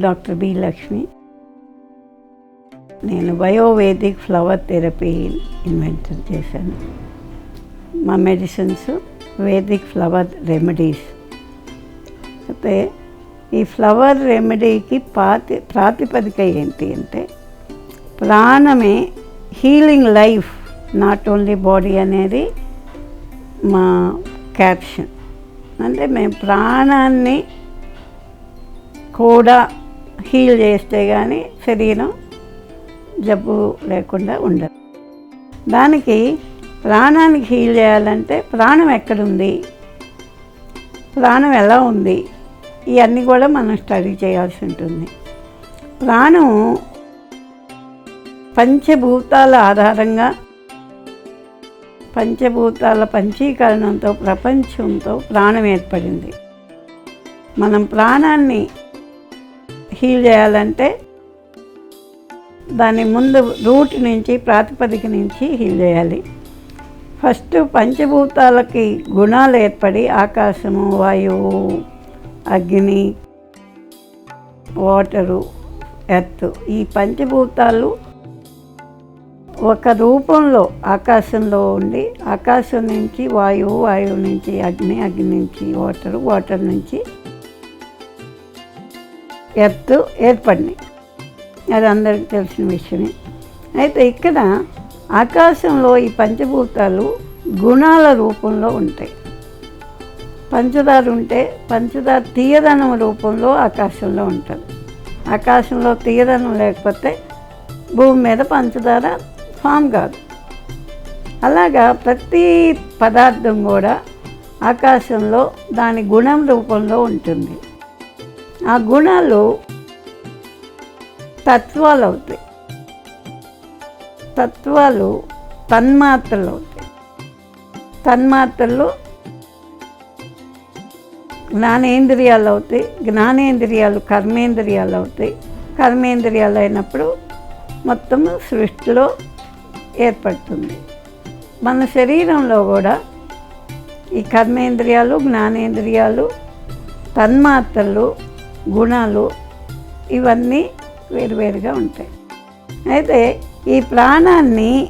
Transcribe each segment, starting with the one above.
Doctor B. Lakshmi. నేను Biovedic flower therapy inventor చేశాను. మా మెడిసిన్స్ వేదిక్ ఫ్లవర్ రెమెడీస్. అయితే ఈ ఫ్లవర్ రెమెడీకి పాతి ప్రాతిపదిక ఏంటి అంటే ప్రాణమే healing life not only body అనేది మా క్యాప్షన్. అంటే మేము ప్రాణాన్ని కూడా హీల్ చేస్తే కానీ శరీరం జబ్బు లేకుండా ఉండదు. దానికి ప్రాణానికి హీల్ చేయాలంటే ప్రాణం ఎక్కడుంది? ప్రాణం ఎలా ఉంది? ఇవన్నీ కూడా మనం స్టడీ చేయాల్సి ఉంటుంది. ప్రాణం పంచభూతాల ఆధారంగా పంచభూతాల పంచీకరణంతో ప్రపంచంతో ప్రాణం ఏర్పడింది. మనం ప్రాణాన్ని హీల్ చేయాలంటే దాని ముందు రూట్ నుంచి ప్రాతిపదిక నుంచి హీల్ చేయాలి. ఫస్ట్ పంచభూతాలకి గుణాలు ఏర్పడి ఆకాశము వాయువు అగ్ని వాటరు ఎర్త్ ఈ పంచభూతాలు ఒక రూపంలో ఆకాశంలో ఉండి ఆకాశం నుంచి వాయువు వాయువు నుంచి అగ్ని అగ్ని నుంచి వాటరు వాటర్ నుంచి ఎర్త్ ఏర్పడినాయి అది అందరికీ తెలిసిన విషయమే. అయితే ఇక్కడ ఆకాశంలో ఈ పంచభూతాలు గుణాల రూపంలో ఉంటాయి. పంచదార ఉంటే పంచదార తీయదనం రూపంలో ఆకాశంలో ఉంటుంది. ఆకాశంలో తీయదనం లేకపోతే భూమి మీద పంచదార ఫామ్ కాదు. అలాగా ప్రతి పదార్థం కూడా ఆకాశంలో దాని గుణం రూపంలో ఉంటుంది. ఆ గుణాలు తత్వాలు అవుతాయి తత్వాలు తన్మాత్రలు అవుతాయి. తన్మాత్రలు జ్ఞానేంద్రియాలు అవుతాయి. జ్ఞానేంద్రియాలు కర్మేంద్రియాలు అవుతాయి. కర్మేంద్రియాలు అయినప్పుడు మొత్తం సృష్టిలో ఏర్పడుతుంది. మన శరీరంలో కూడా ఈ కర్మేంద్రియాలు జ్ఞానేంద్రియాలు తన్మాత్రలు గుణాలు ఇవన్నీ వేరువేరుగా ఉంటాయి. అయితే ఈ ప్రాణాన్ని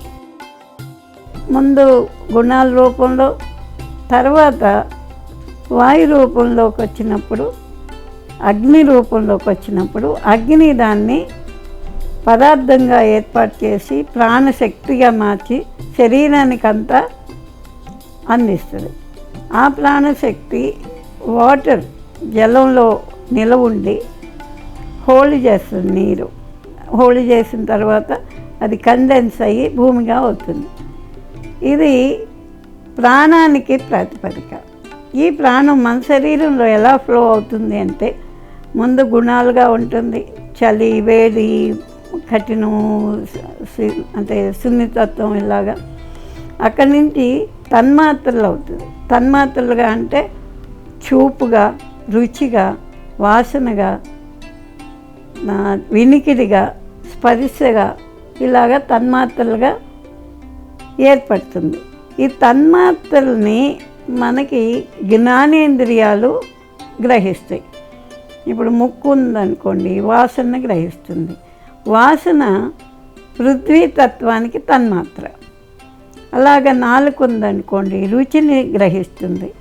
ముందు గుణాల రూపంలో తర్వాత వాయు రూపంలోకి వచ్చినప్పుడు అగ్ని రూపంలోకి వచ్చినప్పుడు అగ్ని దాన్ని పదార్థంగా ఏర్పాటు చేసి ప్రాణశక్తిగా మార్చి శరీరానికంతా అందిస్తుంది. ఆ ప్రాణశక్తి వాటర్ జలంలో నిలవుండి హోళీ చేస్తుంది నీరు. హోళీ చేసిన తర్వాత అది కండెన్స్ అయ్యి భూమిగా అవుతుంది. ఇది ప్రాణానికి ప్రాతిపదిక. ఈ ప్రాణం మన శరీరంలో ఎలా ఫ్లో అవుతుంది అంటే ముందు గుణాలుగా ఉంటుంది. చలి వేడి కఠినం అంటే సున్నితత్వం ఇలాగా. అక్కడి నుంచి తన్మాత్రలు అవుతుంది. తన్మాత్రలుగా అంటే చూపుగా రుచిగా వాసనగా నా వినికిడిగా స్పర్శగా ఇలాగా తన్మాత్రలుగా ఏర్పడుతుంది. ఈ తన్మాత్రల్ని మనకి జ్ఞానేంద్రియాలు గ్రహిస్తాయి. ఇప్పుడు ముక్కు ఉందనుకోండి వాసన గ్రహిస్తుంది. వాసన పృథ్వీతత్వానికి తన్మాత్ర. అలాగ నాలుగు ఉందనుకోండి రుచిని గ్రహిస్తుంది.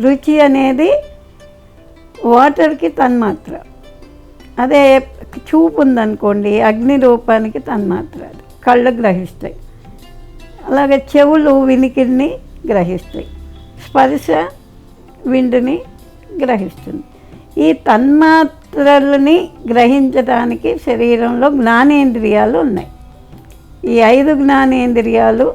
రుచి అనేది వాటర్కి తన్మాత్ర. అదే చూపు ఉందనుకోండి అగ్ని రూపానికి తన్మాత్ర అది. కళ్ళు గ్రహిస్తాయి. అలాగే చెవులు వినికిడిని గ్రహిస్తాయి. స్పర్శ విండుని గ్రహిస్తుంది. ఈ తన్మాత్రలని గ్రహించడానికి శరీరంలో జ్ఞానేంద్రియాలు ఉన్నాయి. ఈ ఐదు జ్ఞానేంద్రియాలు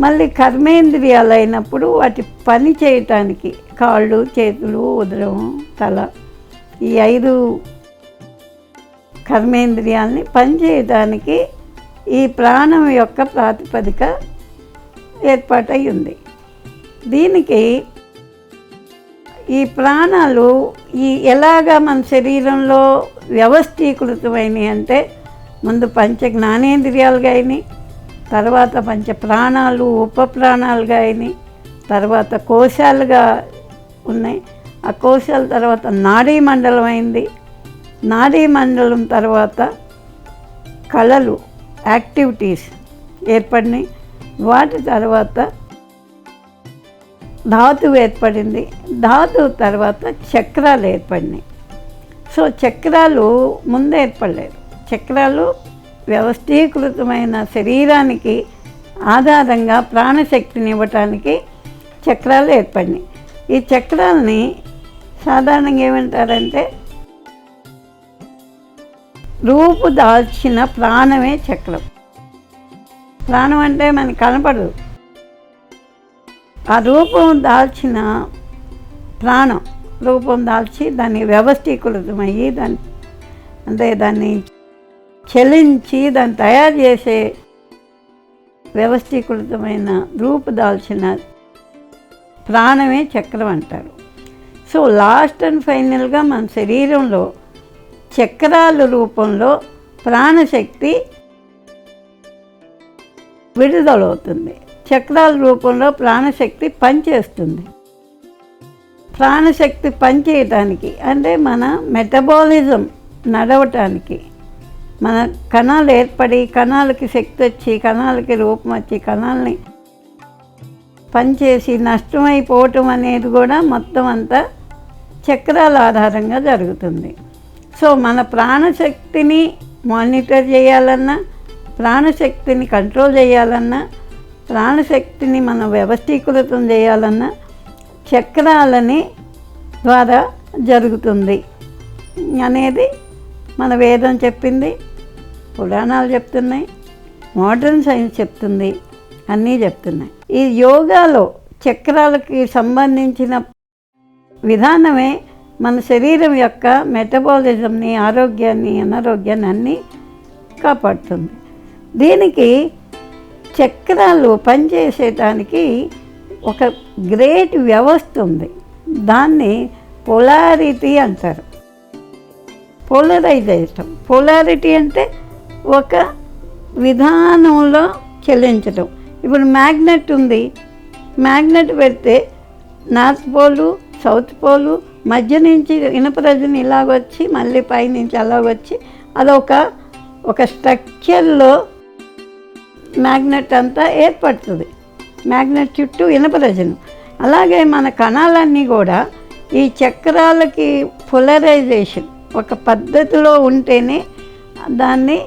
మళ్ళీ కర్మేంద్రియాలు అయినప్పుడు వాటి పని చేయటానికి కాళ్ళు చేతులు ఉదరం తల ఈ ఐదు కర్మేంద్రియాలని పనిచేయడానికి ఈ ప్రాణం యొక్క ప్రాతిపదిక ఏర్పాటై ఉంది దీనికి ఈ ప్రాణాలు ఈ ఎలాగా మన శరీరంలో వ్యవస్థీకృతమైనవి అంటే ముందు పంచ జ్ఞానేంద్రియాలుగా అయినాయి తర్వాత పంచ ప్రాణాలు ఉప ప్రాణాలుగా అయినాయి. తర్వాత కోశాలుగా ఉన్నాయి. ఆ కోశాల తర్వాత నాడీ మండలం అయింది. నాడీ మండలం తర్వాత కళలు యాక్టివిటీస్ ఏర్పడినాయి. వాటి తర్వాత ధాతు ఏర్పడింది. ధాతు తర్వాత చక్రాలు ఏర్పడినాయి. సో చక్రాలు ముందు ఏర్పడలేదు. చక్రాలు వ్యవస్థీకృతమైన శరీరానికి ఆధారంగా ప్రాణశక్తిని ఇవ్వటానికి చక్రాలు ఏర్పడినాయి. ఈ చక్రాలని సాధారణంగా ఏమంటారంటే రూపు దాల్చిన ప్రాణమే చక్రం. ప్రాణం అంటే మనకి కనపడదు. ఆ రూపం దాల్చిన ప్రాణం రూపం దాల్చి దాన్ని వ్యవస్థీకృతమయ్యి దాన్ని అంటే దాన్ని చెలించి దాన్ని తయారు చేసే వ్యవస్థీకృతమైన రూపుదాల్చిన ప్రాణమే చక్రం అంటారు. సో లాస్ట్ అండ్ ఫైనల్గా మన శరీరంలో చక్రాల రూపంలో ప్రాణశక్తి విడుదలవుతుంది. చక్రాల రూపంలో ప్రాణశక్తి పనిచేస్తుంది. ప్రాణశక్తి పనిచేయటానికి అంటే మన మెటబాలిజం నడవటానికి మన కణాలు ఏర్పడి కణాలకి శక్తి వచ్చి కణాలకి రూపం వచ్చి కణాలని పనిచేసి నష్టమైపోవటం అనేది కూడా మొత్తం అంతా చక్రాల ఆధారంగా జరుగుతుంది. సో మన ప్రాణశక్తిని మానిటర్ చేయాలన్నా ప్రాణశక్తిని కంట్రోల్ చేయాలన్నా ప్రాణశక్తిని మనం వ్యవస్థీకృతం చేయాలన్నా చక్రాలని ద్వారా జరుగుతుంది అనేది మన వేదం చెప్పింది పురాణాలు చెప్తున్నాయి మోడర్న్ సైన్స్ చెప్తుంది అన్నీ చెప్తున్నాయి. ఈ యోగాలో చక్రాలకి సంబంధించిన విధానమే మన శరీరం యొక్క మెటబాలిజంని ఆరోగ్యాన్ని అనారోగ్యాన్ని అన్నీ కాపాడుతుంది. దీనికి చక్రాలు పనిచేసేటానికి ఒక గ్రేట్ వ్యవస్థ ఉంది. దాన్ని పొలారిటీ అంటారు. పోలరైజేషన్ పోలారిటీ అంటే ఒక విధానంలో చెల్లించడం ఇప్పుడు మ్యాగ్నెట్ ఉంది. మ్యాగ్నెట్ పెడితే నార్త్ పోలు సౌత్ పోలు మధ్య నుంచి ఇనపరజని ఇలాగొచ్చి మళ్ళీ పైనుంచి అలాగొచ్చి అదొక ఒక స్ట్రక్చర్లో మ్యాగ్నెట్ అంతా ఏర్పడుతుంది. మ్యాగ్నెట్ చుట్టూ ఇనప్రజను అలాగే మన కణాలన్నీ కూడా ఈ చక్రాలకి పొలరైజేషన్ ఒక పద్ధతిలో ఉంటేనే దాన్ని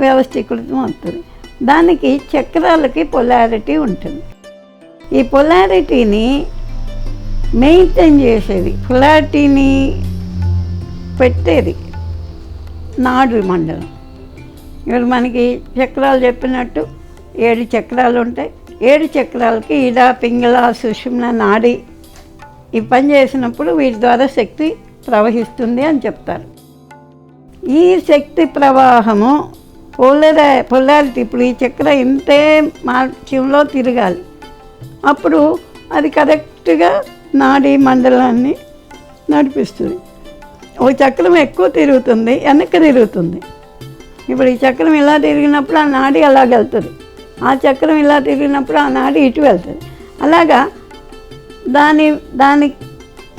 వ్యవస్థీకృతం అవుతుంది. దానికి చక్రాలకి పొలారిటీ ఉంటుంది. ఈ పొలారిటీని మెయింటైన్ చేసేది పొలారిటీని పెట్టేది నాడు మండలం. ఇప్పుడు మనకి చక్రాలు చెప్పినట్టు ఏడు చక్రాలు ఉంటాయి. ఏడు చక్రాలకి ఇడ పింగళ సుషుమ్న నాడి ఈ పని చేసినప్పుడు వీటి ద్వారా శక్తి ప్రవహిస్తుంది అని చెప్తారు. ఈ శక్తి ప్రవాహము పొలర పొలారిటీ ఇప్పుడు ఈ చక్ర ఇంతే మార్చంలో తిరగాలి. అప్పుడు అది కరెక్ట్గా నాడీ మండలాన్ని నడిపిస్తుంది. ఓ చక్రం ఎక్కువ తిరుగుతుంది వెనక్కి తిరుగుతుంది. ఇప్పుడు ఈ చక్రం ఇలా తిరిగినప్పుడు ఆ నాడి అలాగ వెళ్తుంది. ఆ చక్రం ఇలా తిరిగినప్పుడు ఆ నాడి ఇటు వెళ్తుంది. అలాగా దాని దాని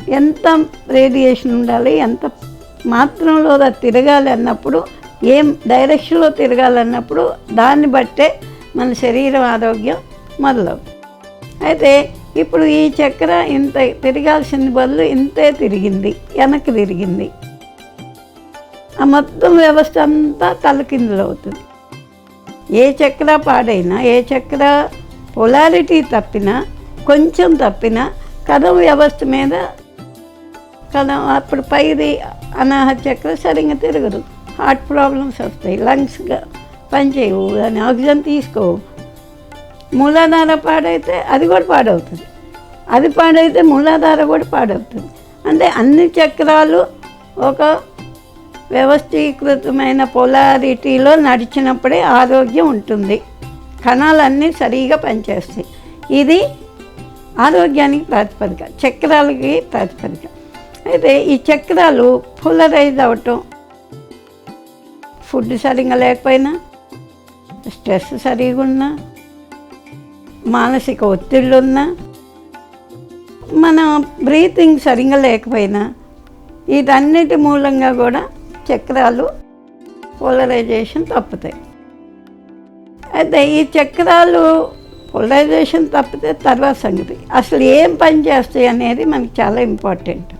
ఎంత రేడియేషన్ ఉండాలి ఎంత మాత్రంలో అది తిరగాలి అన్నప్పుడు ఏం డైరెక్షన్లో తిరగాలన్నప్పుడు దాన్ని బట్టే మన శరీరం ఆరోగ్యం మొదలవు. అయితే ఇప్పుడు ఈ చక్ర ఇంత తిరగాల్సిన బదులు ఇంతే తిరిగింది వెనక్కి తిరిగింది. ఆ మొత్తం వ్యవస్థ అంతా తలకిందులు అవుతుంది. ఏ చక్ర పాడైనా ఏ చక్ర పొలారిటీ తప్పినా కొంచెం తప్పినా కథం వ్యవస్థ మీద కదా అప్పుడు పైరి అనాహత సరిగ్గా తిరగదు. హార్ట్ ప్రాబ్లమ్స్ వస్తాయి లంగ్స్గా పనిచేయవు దాని ఆక్సిజన్ తీసుకోవు మూలాధార పాడైతే అది కూడా పాడవుతుంది. అది పాడైతే మూలాధార కూడా పాడవుతుంది. అంటే అన్ని చక్రాలు ఒక వ్యవస్థీకృతమైన పొలారిటీలో నడిచినప్పుడే ఆరోగ్యం ఉంటుంది. కణాలన్నీ సరిగా పనిచేస్తాయి. ఇది ఆరోగ్యానికి ప్రాతిపదిక చక్రాలకి ప్రాతిపదిక. అయితే ఈ చక్రాలు పోలరైజ్ అవటం ఫుడ్ సరిగా లేకపోయినా స్ట్రెస్ సరిగా ఉన్నా మానసిక ఒత్తిళ్ళు ఉన్నా మన బ్రీతింగ్ సరిగా లేకపోయినా వీటన్నిటి మూలంగా కూడా చక్రాలు పోలరైజేషన్ తప్పుతాయి. అయితే ఈ చక్రాలు పోలరైజేషన్ తప్పితే తర్వాత సంగతి. అసలు ఏం పని చేస్తాయి అనేది మనకి చాలా ఇంపార్టెంట్.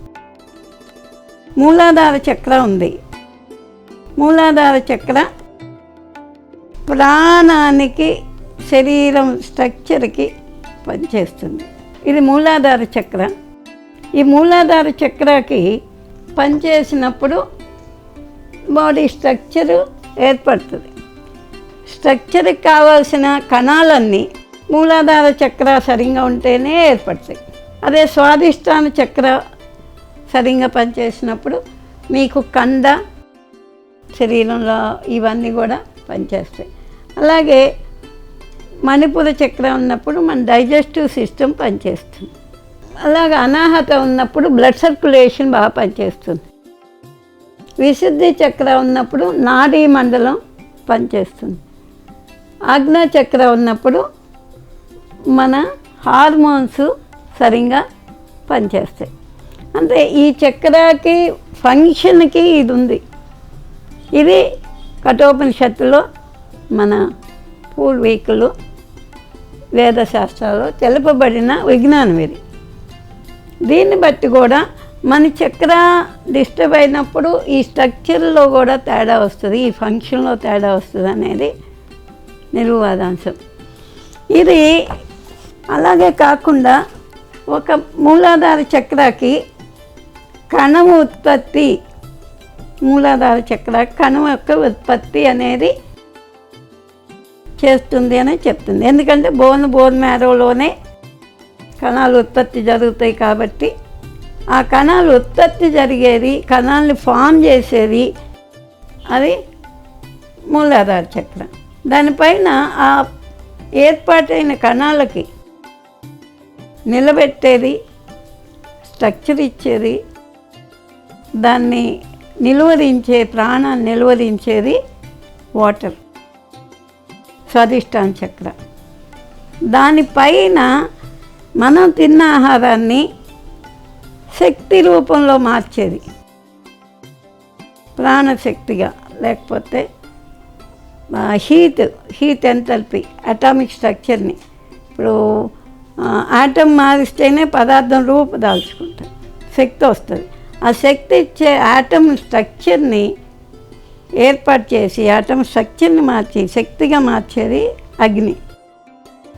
మూలాధార చక్ర ఉంది. మూలాధార చక్ర ప్రాణానికి శరీరం స్ట్రక్చర్కి పనిచేస్తుంది. ఇది మూలాధార చక్ర. ఈ మూలాధార చక్రకి పనిచేసినప్పుడు బాడీ స్ట్రక్చరు ఏర్పడుతుంది. స్ట్రక్చర్కి కావాల్సిన కణాలన్నీ మూలాధార చక్ర సరిగ్గా ఉంటేనే ఏర్పడతాయి. అదే స్వాదిష్టాన చక్ర సరిగ్గా పనిచేసినప్పుడు మీకు కండ శరీరంలో ఇవన్నీ కూడా పనిచేస్తాయి. అలాగే మణిపుర చక్ర ఉన్నప్పుడు మన డైజెస్టివ్ సిస్టమ్ పనిచేస్తుంది. అలాగే అనాహత ఉన్నప్పుడు బ్లడ్ సర్క్యులేషన్ బాగా పనిచేస్తుంది. విశుద్ధి చక్ర ఉన్నప్పుడు నాడీ మండలం పనిచేస్తుంది. ఆజ్ఞా చక్ర ఉన్నప్పుడు మన హార్మోన్స్ సరిగ్గా పనిచేస్తాయి. అంటే ఈ చక్రకి ఫంక్షన్కి ఇది ఉంది ఇది కఠోపనిషత్తులో మన పూర్వీకులు వేదశాస్త్రాల్లో తెలుపబడిన విజ్ఞానం ఇది. దీన్ని బట్టి కూడా మన చక్ర డిస్టర్బ్ అయినప్పుడు ఈ స్ట్రక్చర్లో కూడా తేడా వస్తుంది ఈ ఫంక్షన్లో తేడా వస్తుంది అనేది నిర్వాదాంశం. ఇది అలాగే కాకుండా ఒక మూలాధార చక్రాకి కణం ఉత్పత్తి మూలాధార చక్ర కణం యొక్క ఉత్పత్తి అనేది చేస్తుంది అని చెప్తుంది. ఎందుకంటే బోన్ బోన్ మ్యారోలోనే కణాలు ఉత్పత్తి జరుగుతాయి కాబట్టి ఆ కణాలు ఉత్పత్తి జరిగేది కణాలను ఫామ్ చేసేది అది మూలాధార చక్రం. దానిపైన ఆ ఏర్పాటైన కణాలకి నిలబెట్టేది స్ట్రక్చర్ ఇచ్చేది దాన్ని నిలువరించే ప్రాణాన్ని నిలువరించేది వాటర్ స్వాదిష్టాన్ చక్ర. దానిపైన మనం తిన్న ఆహారాన్ని శక్తి రూపంలో మార్చేది. ప్రాణశక్తిగా లేకపోతే హీట్ హీట్ ఎంతల్పి అటామిక్ స్ట్రక్చర్ని ఇప్పుడు ఆటం మారిస్తేనే పదార్థం రూపు దాల్చుకుంటుంది శక్తి వస్తుంది. ఆ శక్తి ఇచ్చే ఆటం స్ట్రక్చర్ని ఏర్పాటు చేసి ఆటం స్ట్రక్చర్ని మార్చి శక్తిగా మార్చేది అగ్ని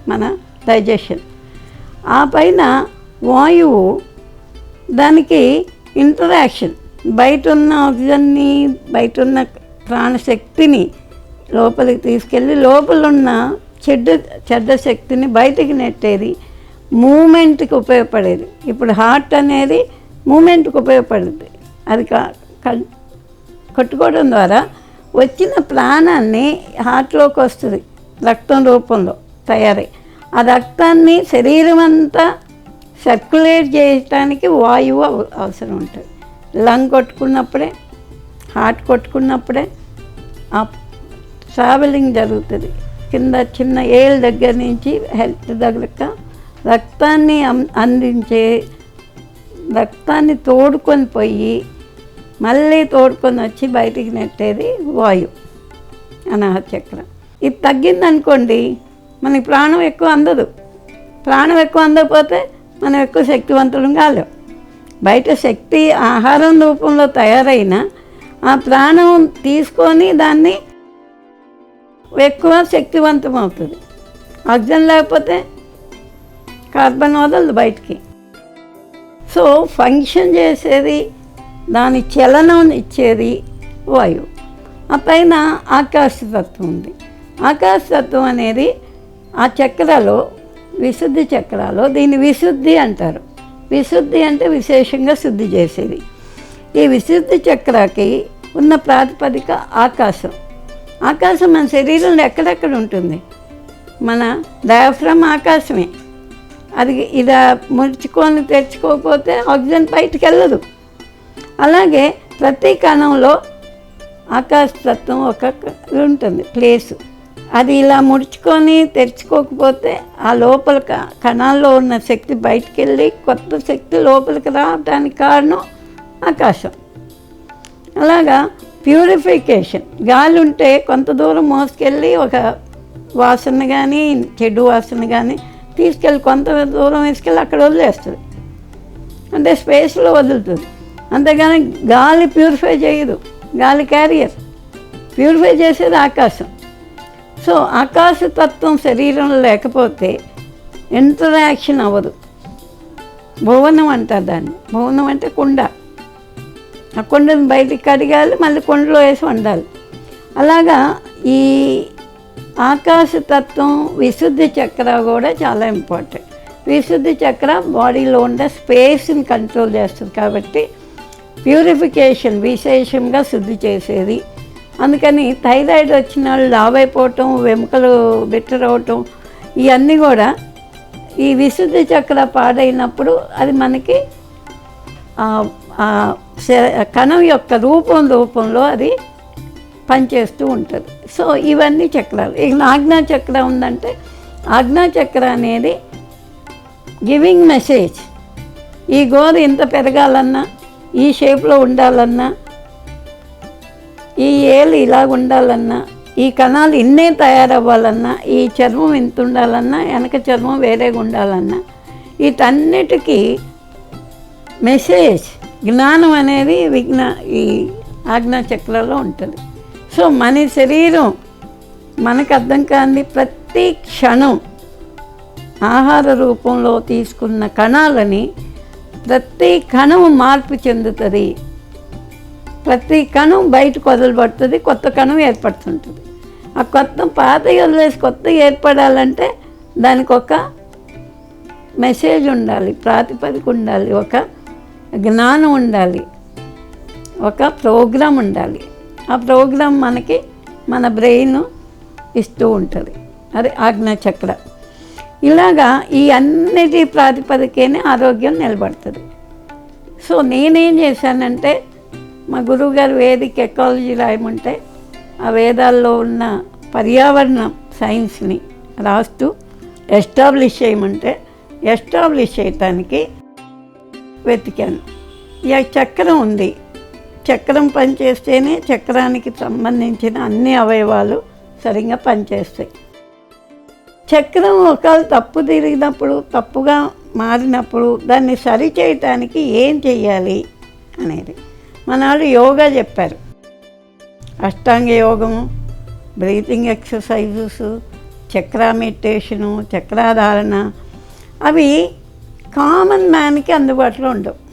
మన డైజెషన్ ఆ పైన వాయువు దానికి ఇంటరాక్షన్ బయట ఉన్న ఆక్సిజన్ని బయట ఉన్న ప్రాణశక్తిని లోపలికి తీసుకెళ్ళి లోపల ఉన్న చెడ్డ చెడ్డ శక్తిని బయటికి నెట్టేది మూమెంట్కి ఉపయోగపడేది. ఇప్పుడు హార్ట్ అనేది మూమెంట్కి ఉపయోగపడుతుంది అది కట్టుకోవడం కొట్టుకోవడం ద్వారా వచ్చిన ప్రాణాన్ని హార్ట్లోకి వస్తుంది. రక్తం రూపంలో తయారై ఆ రక్తాన్ని శరీరం అంతా సర్క్యులేట్ చేయటానికి వాయువు అవసరం ఉంటుంది. లంగ్ కొట్టుకున్నప్పుడే హార్ట్ కొట్టుకున్నప్పుడే ఆ ట్రావెలింగ్ జరుగుతుంది. కింద చిన్న ఏళ్ళ దగ్గర నుంచి హెల్త్ దగ్గర రక్తాన్ని అం- అందించే రక్తాన్ని తోడుకొని పోయి మళ్ళీ తోడుకొని వచ్చి బయటికి నెట్టేది వాయు అనాహచక్రం ఇది తగ్గిందనుకోండి మనకి ప్రాణం ఎక్కువ అందదు. ప్రాణం ఎక్కువ అందకపోతే మనం ఎక్కువ శక్తివంతులం కాలేం. బయట శక్తి ఆహారం రూపంలో తయారైన ఆ ప్రాణం తీసుకొని దాన్ని ఎక్కువ శక్తివంతం అవుతుంది. ఆక్సిజన్ లేకపోతే కార్బన్ వదలదు బయటికి. సో ఫంక్షన్ చేసేది దాని చలనం ఇచ్చేది వాయువు ఆ పైన ఆకాశతత్వం ఉంది. ఆకాశతత్వం అనేది ఆ చక్రాలో విశుద్ధి చక్రాలో దీన్ని విశుద్ధి అంటారు. విశుద్ధి అంటే విశేషంగా శుద్ధి చేసేది. ఈ విశుద్ధి చక్రకి ఉన్న ప్రాతిపదిక ఆకాశం. ఆకాశం మన శరీరంలో ఎక్కడెక్కడ ఉంటుంది? మన డయాఫ్రమ్ ఆకాశమే. అది ఇలా ముడుచుకొని తెచ్చుకోకపోతే ఆక్సిజన్ బయటికి వెళ్ళదు అలాగే ప్రతి కణంలో ఆకాశతత్వం ఒక ఉంటుంది ప్లేసు. అది ఇలా ముడుచుకొని తెరుచుకోకపోతే ఆ లోపల కణాల్లో ఉన్న శక్తి బయటికి వెళ్ళి కొత్త శక్తి లోపలికి రావడానికి కారణం ఆకాశం. అలాగా ప్యూరిఫికేషన్. గాలి ఉంటే కొంత దూరం మోసుకెళ్ళి ఒక వాసన కానీ చెడు వాసన కానీ తీసుకెళ్ళి కొంత దూరం వేసుకెళ్ళి అక్కడ వదిలేస్తుంది. అంటే స్పేస్లో వదులుతుంది. అంతేగాని గాలి ప్యూరిఫై చేయదు. గాలి క్యారియర్. ప్యూరిఫై చేసేది ఆకాశం. సో ఆకాశతత్వం శరీరంలో లేకపోతే ఇంటరాక్షన్ అవ్వదు. భువనం అంటారు దాన్ని. భువనం అంటే కుండ. ఆ కుండను బయటికి కడిగాలి మళ్ళీ కుండలో వేసి వండాలి. అలాగా ఈ ఆకాశతత్వం విశుద్ధి చక్ర కూడా చాలా ఇంపార్టెంట్ విశుద్ధి చక్ర బాడీలో ఉండే స్పేస్ని కంట్రోల్ చేస్తుంది కాబట్టి ప్యూరిఫికేషన్ విశేషంగా శుద్ధి చేసేది. అందుకని థైరాయిడ్ వచ్చిన వాళ్ళు లావైపోవటం వెముకలు బిట్టరవటం ఇవన్నీ కూడా ఈ విశుద్ధి చక్ర పాడైనప్పుడు అది మనకి కణం యొక్క రూపం రూపంలో అది పనిచేస్తూ ఉంటుంది. సో ఇవన్నీ చక్రాలు. ఇక ఆజ్ఞచక్ర ఉందంటే ఆజ్ఞా చక్ర అనేది గివింగ్ మెసేజ్ ఈ గోరు ఇంత పెరగాలన్నా ఈ షేప్లో ఉండాలన్నా ఈ ఏలు ఇలా ఉండాలన్నా ఈ కణాలు ఇన్నే తయారవ్వాలన్నా ఈ చర్మం ఇంత ఉండాలన్నా వెనక చర్మం వేరేగా ఉండాలన్నా వీటన్నిటికీ మెసేజ్ జ్ఞానం అనేది విజ్ఞా ఈ ఆజ్ఞా చక్రంలో ఉంటుంది. సో మన శరీరం మనకు అర్థం కాని ప్రతి క్షణం ఆహార రూపంలో తీసుకున్న కణాలని ప్రతి కణం మార్పు చెందుతుంది. ప్రతి కణం బయటకు వదలబడుతుంది కొత్త కణం ఏర్పడుతుంటుంది. ఆ కొత్త పాత వదిలేసి కొత్త ఏర్పడాలంటే దానికి ఒక మెసేజ్ ఉండాలి ప్రాతిపదిక ఉండాలి ఒక జ్ఞానం ఉండాలి ఒక ప్రోగ్రాం ఉండాలి. ఆ ప్రోగ్రాం మనకి మన బ్రెయిన్ ఇస్తూ ఉంటుంది. అది ఆజ్ఞచక్ర ఇలాగా ఈ అన్నిటి ప్రాతిపదికనే ఆరోగ్యం నిలబడుతుంది. సో నేనేం చేశానంటే మా గురువుగారు వేదిక ఎకాలజీ రాయమంటే ఆ వేదాల్లో ఉన్న పర్యావరణ సైన్స్ని రాస్తూ ఎస్టాబ్లిష్ చేయమంటే ఎస్టాబ్లిష్ చేయటానికి వెతికాను. ఇక చక్రం ఉంది. చక్రం పనిచేస్తేనే చక్రానికి సంబంధించిన అన్ని అవయవాలు సరిగ్గా పనిచేస్తాయి. చక్రం ఒకవేళ తప్పు తిరిగినప్పుడు తప్పుగా మారినప్పుడు దాన్ని సరిచేయటానికి ఏం చేయాలి అనేది మన వాళ్ళు యోగా చెప్పారు. అష్టాంగ యోగము బ్రీతింగ్ ఎక్సర్సైజెస్ చక్ర మెడిటేషను చక్రాధారణ అవి కామన్ మ్యాన్కి అందుబాటులో ఉండవు.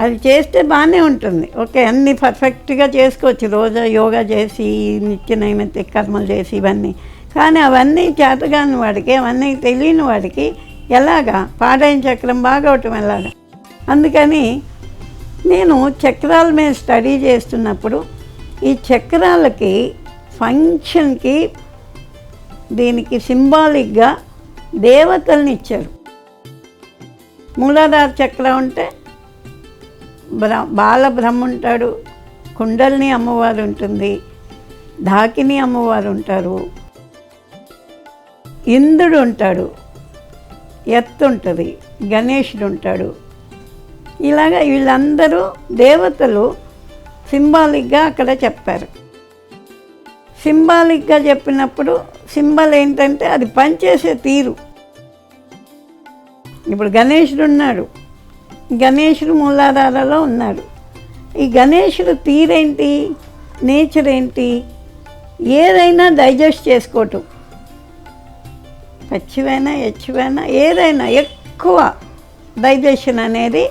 అది చేస్తే బాగానే ఉంటుంది. ఓకే అన్ని పర్ఫెక్ట్గా చేసుకోవచ్చు. రోజు యోగా చేసి నిత్య నైమిత్య కర్మలు చేసి ఇవన్నీ. కానీ అవన్నీ చేతగాని వాడికి అవన్నీ తెలియని వాడికి ఎలాగా? పాడైన చక్రం బాగవటం ఎలాగా? అందుకని నేను చక్రాల మీద స్టడీ చేస్తున్నప్పుడు ఈ చక్రాలకి ఫంక్షన్కి దీనికి సింబాలిక్గా దేవతల్ని ఇచ్చారు. మూలాధార చక్రం ఉంటే బ్ర బాల బ్రహ్మ ఉంటాడు కుండల్ని అమ్మవారు ఉంటుంది ధాకిని అమ్మవారు ఉంటారు ఇంద్రుడు ఉంటాడు ఎత్తు ఉంటుంది గణేషుడు ఉంటాడు ఇలాగ వీళ్ళందరూ దేవతలు సింబాలిక్గా అక్కడ చెప్పారు. సింబాలిక్గా చెప్పినప్పుడు సింబల్ ఏంటంటే అది పనిచేసే తీరు. ఇప్పుడు గణేషుడు ఉన్నాడు గణేషుడు మూలాధారాలో ఉన్నాడు. ఈ గణేషుడు తీరేంటి? నేచర్ ఏంటి? ఏదైనా డైజెస్ట్ చేసుకోవటం. పచ్చివైనా ఎచ్చివైనా ఏదైనా ఎక్కువ డైజెషన్ అనేది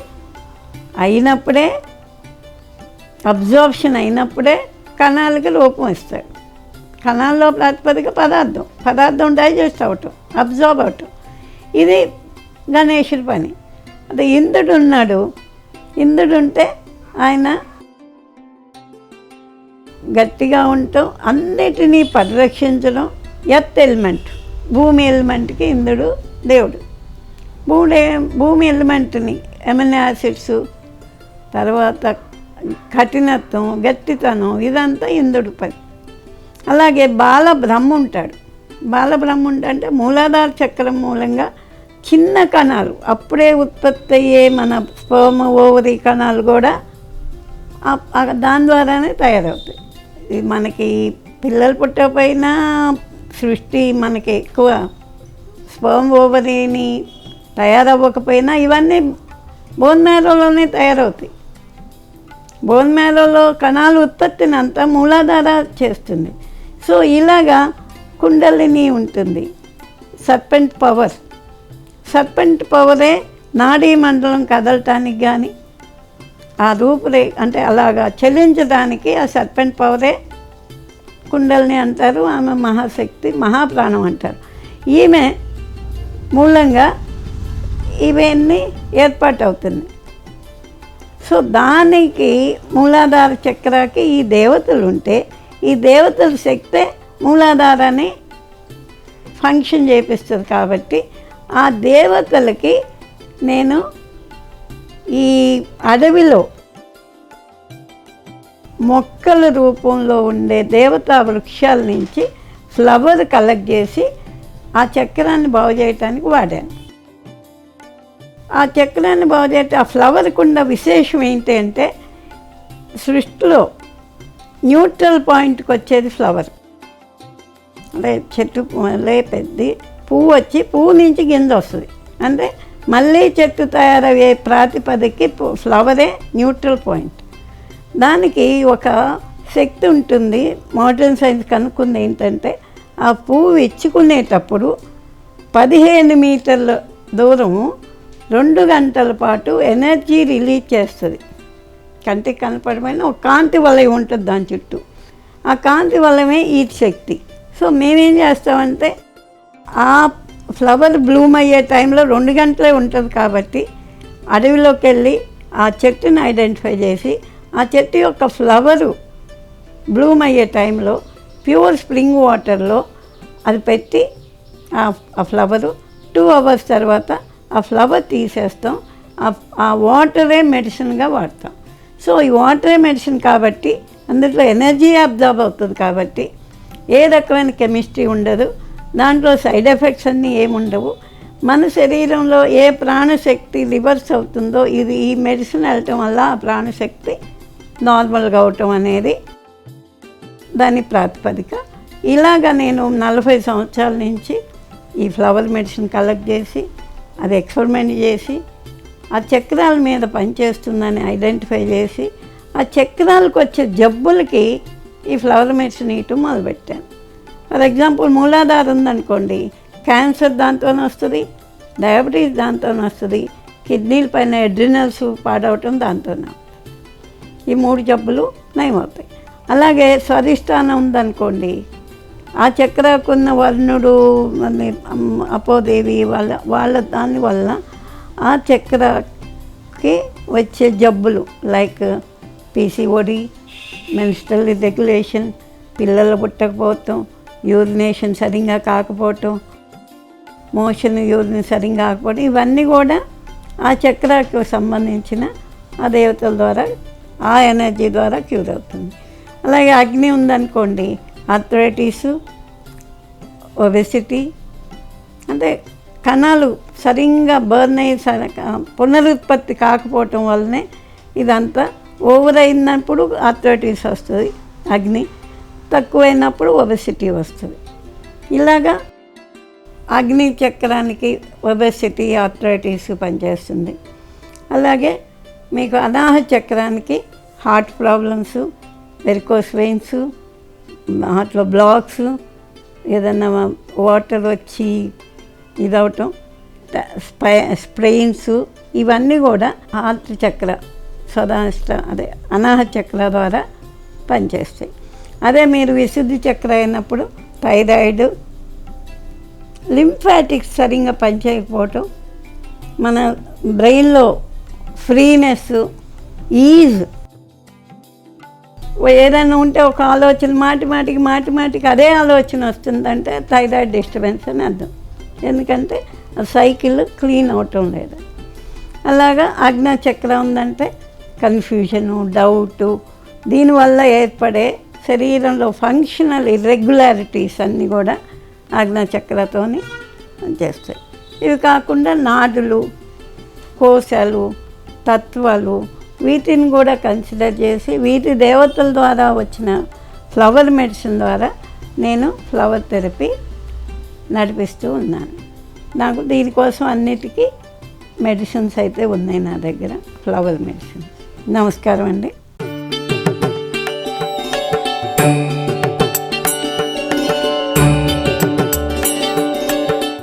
అయినప్పుడే అబ్జార్ప్షన్ అయినప్పుడే కణాలకి రూపం ఇస్తాడు కణాల్లో ప్రాతిపదిక పదార్థం. పదార్థం డైజెస్ట్ అవటం అబ్జార్బ్ అవటం. ఇది గణేషుడి పని. అంటే ఇంద్రుడు ఉన్నాడు. ఇంద్రుడు ఉంటే ఆయన గట్టిగా ఉండటం అన్నిటినీ పరిరక్షించడం ఎర్త్ ఎలిమెంట్. భూమి ఎలిమెంట్కి ఇంద్రుడు దేవుడు. భూమి భూమి ఎలిమెంట్ని ఎమినో యాసిడ్స్ తర్వాత కఠినత్వం గట్టితనం ఇదంతా ఇంద్రుడి పని. అలాగే బాల బ్రహ్మ ఉంటాడు. బాల బ్రహ్మ అంటే మూలాధార చక్రం మూలంగా చిన్న కణాలు అప్పుడే ఉత్పత్తి అయ్యే మన స్పోమ ఓవరీ కణాలు కూడా దాని ద్వారానే తయారవుతాయి. మనకి పిల్లలు పుట్టకపోయినా సృష్టి మనకి ఎక్కువ స్పర్మ్ ఓవరీని తయారవ్వకపోయినా ఇవన్నీ బోన్ మేరలోనే తయారవుతాయి. బోన్ మేరలో కణాలు ఉత్పత్తిని అంతా మూలాధార చేస్తుంది. సో ఇలాగా కుండలిని ఉంటుంది. సర్పెంట్ పవర్ సర్పెంట్ పవరే నాడీ మండలం కదలటానికి కానీ ఆ రూపురే అంటే అలాగా చెల్లించడానికి ఆ సర్పెంట్ పవరే కుండల్ని అంటారు ఆమె మహాశక్తి మహాప్రాణం అంటారు. ఈమె మూలంగా ఇవన్నీ ఏర్పాటు అవుతుంది సో దానికి మూలాధార చక్రాకి ఈ దేవతలు ఉంటే ఈ దేవతల శక్తే మూలాధారాన్ని ఫంక్షన్ చేపిస్తుంది కాబట్టి ఆ దేవతలకి నేను ఈ అడవిలో మొక్కల రూపంలో ఉండే దేవతా వృక్షాల నుంచి ఫ్లవర్ కలెక్ట్ చేసి ఆ చక్రాన్ని బాగు చేయటానికి వాడాను. ఆ చక్రాన్ని బాగు చేయటం ఆ ఫ్లవర్కి ఉన్న విశేషం ఏంటి అంటే సృష్టిలో న్యూట్రల్ పాయింట్కి వచ్చేది ఫ్లవర్. లే చెట్టు లేపెద్ది పువ్వు వచ్చి పువ్వు నుంచి గింజ వస్తుంది అంటే మళ్ళీ చెట్టు తయారయ్యే ప్రాతిపదికి ఫ్లవరే న్యూట్రల్ పాయింట్. దానికి ఒక శక్తి ఉంటుంది మోడర్న్ సైన్స్ కనుక్కుంది ఏంటంటే ఆ పువ్వు ఇచ్చుకునేటప్పుడు పదిహేను మీటర్ల దూరము రెండు గంటల పాటు ఎనర్జీ రిలీజ్ చేస్తుంది. కంటికి కనపడమైన ఒక కాంతి వలయం ఉంటుంది దాని చుట్టూ. ఆ కాంతి వలయమే ఈ శక్తి. సో మేమేం చేస్తామంటే ఆ ఫ్లవర్ బ్లూమ్ అయ్యే టైంలో రెండు గంటలే ఉంటుంది కాబట్టి అడవిలోకి వెళ్ళి ఆ చెట్టుని ఐడెంటిఫై చేసి ఆ చెట్టు యొక్క ఫ్లవరు బ్లూమ్ అయ్యే టైంలో ప్యూర్ స్ప్రింగ్ వాటర్లో అది పెట్టి ఆ ఫ్లవరు టూ అవర్స్ తర్వాత ఆ ఫ్లవర్ తీసేస్తాం. ఆ- వాటరే మెడిసిన్గా వాడతాం. సో ఈ వాటరే మెడిసిన్ కాబట్టి అందులో ఎనర్జీ అబ్జర్బ్ అవుతుంది కాబట్టి ఏ రకమైన కెమిస్ట్రీ ఉండదు. దాంట్లో సైడ్ ఎఫెక్ట్స్ అన్నీ ఏముండవు. మన శరీరంలో ఏ ప్రాణశక్తి రివర్స్ అవుతుందో ఇది ఈ మెడిసిన్ వెళ్ళటం వల్ల ఆ ప్రాణశక్తి నార్మల్గా అవటం అనేది దాని ప్రాతిపదిక. ఇలాగ నేను నలభై సంవత్సరాల నుంచి ఈ ఫ్లవర్ మెడిసిన్ కలెక్ట్ చేసి అది ఎక్స్పెరిమెంట్ చేసి ఆ చక్రాల మీద పనిచేస్తుందని ఐడెంటిఫై చేసి ఆ చక్రాలకు వచ్చే జబ్బులకి ఈ ఫ్లవర్ మెడిసిన్ ఇయటం మొదలుపెట్టాను. ఫర్ ఎగ్జాంపుల్ మూలాధారం ఉందనుకోండి క్యాన్సర్ దాంతోనే వస్తుంది డయాబెటీస్ దాంతోనే వస్తుంది కిడ్నీల పైన ఎడ్రినల్స్ పాడవటం దాంతోనే. ఈ మూడు జబ్బులు నయమవుతాయి. అలాగే స్వధిష్టానం ఉందనుకోండి ఆ చక్రకున్న వర్ణుడు అపోదేవి వాళ్ళ వాళ్ళ దాని వల్ల ఆ చక్రకి వచ్చే జబ్బులు లైక్ పీసీఓడి మెన్స్ట్రల్ రెగ్యులేషన్ పిల్లలు పుట్టకపోవటం యూరినేషన్ సరిగ్గా కాకపోవటం మోషన్ యూరిన్ సరిగ్గా కాకపోవడం ఇవన్నీ కూడా ఆ చక్రకు సంబంధించిన ఆ దేవతల ద్వారా ఆ ఎనర్జీ ద్వారా క్యూర్ అవుతుంది. అలాగే అగ్ని ఉందనుకోండి ఆర్థరైటిస్ ఒబెసిటీ అంటే కణాలు సరిగ్గా బర్న్ అయ్యి సర పునరుత్పత్తి కాకపోవటం వల్లనే ఇదంతా ఓవర్ అయినప్పుడు ఆర్థరైటిస్ వస్తుంది అగ్ని. తక్కువైనప్పుడు ఒబెసిటీ వస్తుంది. ఇలాగా అగ్ని చక్రానికి ఒబెసిటీ ఆర్థరైటిస్ పనిచేస్తుంది. అలాగే మీకు అనాహ చక్రానికి హార్ట్ ప్రాబ్లమ్స్ వెరికోస్ వెయిన్స్ హార్ట్లో బ్లాక్స్ ఏదన్నా వాటర్ వచ్చి ఇదవటం స్పై స్ప్రెయిన్స్ ఇవన్నీ కూడా హార్ట్ చక్ర సదాష్ట అదే అనాహ చక్ర ద్వారా పనిచేస్తాయి. అదే మీరు విశుద్ధి చక్ర అయినప్పుడు థైరాయిడ్ లింఫాటిక్స్ సరిగ్గా పనిచేయకపోవటం మన బ్రెయిన్లో ఫ్రీనెస్ ఈజ్. ఏదైనా ఉంటే ఒక ఆలోచన మాటి మాటికి మాటి మాటికి అదే ఆలోచన వస్తుందంటే థైరాయిడ్ డిస్టర్బెన్స్ అని అర్థం. ఎందుకంటే సైకిల్ క్లీన్ అవటం లేదు. అలాగా ఆజ్ఞాచక్రం ఉందంటే కన్ఫ్యూజను డౌటు దీనివల్ల ఏర్పడే శరీరంలో ఫంక్షనల్ ఇర్రెగ్యులారిటీస్ అన్నీ కూడా ఆజ్ఞాచక్రతోని చేస్తాయి. ఇవి కాకుండా నాడులు కోశాలు తత్వాలు వీటిని కూడా కన్సిడర్ చేసి వీటి దేవతల ద్వారా వచ్చిన ఫ్లవర్ మెడిసిన్ ద్వారా నేను ఫ్లవర్ థెరపీ నడిపిస్తూ ఉన్నాను. నాకు దీనికోసం అన్నిటికీ మెడిసిన్స్ అయితే ఉన్నాయి నా దగ్గర ఫ్లవర్ మెడిసిన్స్ నమస్కారం అండి.